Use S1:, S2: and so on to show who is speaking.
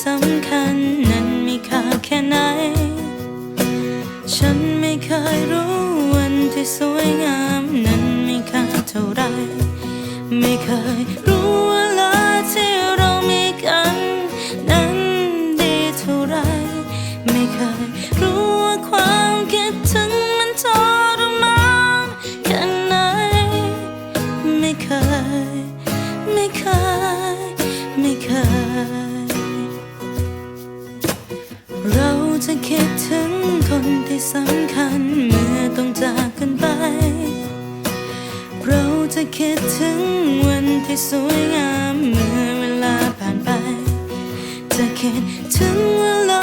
S1: สำคัญนั้นมีค่าแค่ไหน ฉันไม่เคยรู้วันที่สวยงามนั้นมีค่าเท่าไร ไม่เคยรู้ สำคัญเมื่อต้องจากกันไป เราจะคิดถึงวันที่สวยงามเมื่อเวลาผ่านไป จะคิดถึงเวลา